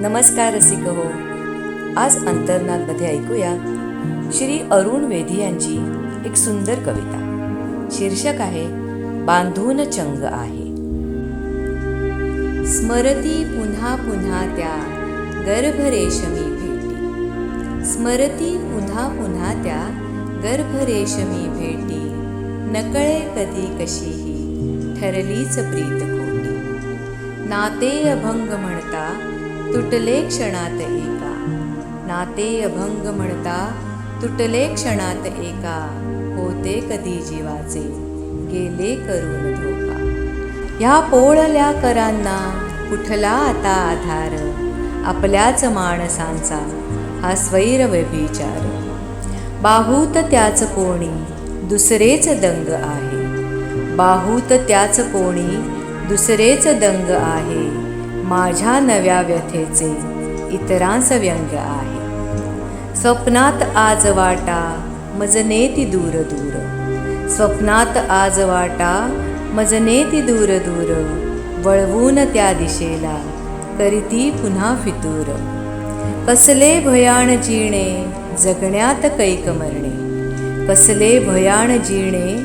नमस्कार रसिक हो आज अंतर्नादमध्ये ऐकूया श्री अरुण वेधी यांची एक सुंदर कविता. शीर्षक आहे बांधून चंग आहे. स्मरती पुन्हा पुन्हा त्या गर्भरेशमी भेटी. स्मरती पुन्हा पुन्हा त्या गर्भरेशमी भेटी. नकळे कधी कशीही ठरलीच प्रीत खोटी नाते अभंग म्हणता तुटले क्षणात एका. नाते अभंग म्हणता तुटले क्षणात एका. होते कधी जीवाचे गेले करून धोका. ह्या पोळल्या करांना कुठला आता आधार? आपल्याच माणसांचा हा स्वैर व्यभिचार. बाहूत त्याच कोणी दुसरेच दंग आहे. बाहूत त्याच कोणी दुसरेच दंग आहे. माझ्या नव्या व्यथेचे इतरांस व्यंग आहे. स्वप्नात आज वाटा मजने ती दूर दूर. स्वप्नात आज वाटा मजने ती दूर दूर. वळवून त्या दिशेला करीती पुन्हा फितूर. कसले भयाण जिणे जगण्यात कैक मरणे. कसले भयाण जिणे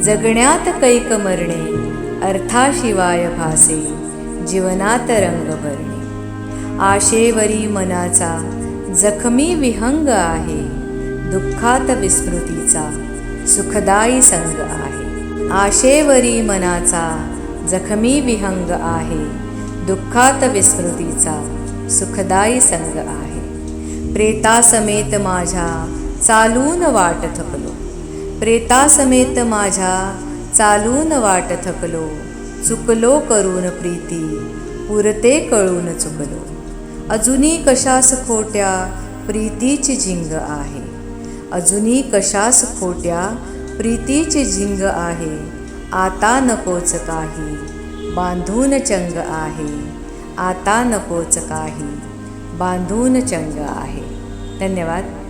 जगण्यात कैक मरणे. अर्थाशिवाय भासे जीवनात रंग भरणे. आशेवरी मनाचा जखमी विहंग आहे. दुःखात विस्मृतीचा सुखदायी संग आहे. आशेवरी मनाचा जखमी विहंग आहे. दुःखात विस्मृतीचा सुखदायी संग आहे. प्रेतासमेत माझ्या चालून वाट थकलो. प्रेतासमेत माझ्या चालून वाट थकलो. चुकलो करून प्रीती पुरते कळून चुकलो. अजूनी कशास खोट्या प्रीतीची झिंग आहे? अजूनी कशास खोट्या प्रीतीची झिंग आहे? आता नकोच काही बांधून चंग आहे. आता नकोच काही बांधून चंग आहे. धन्यवाद.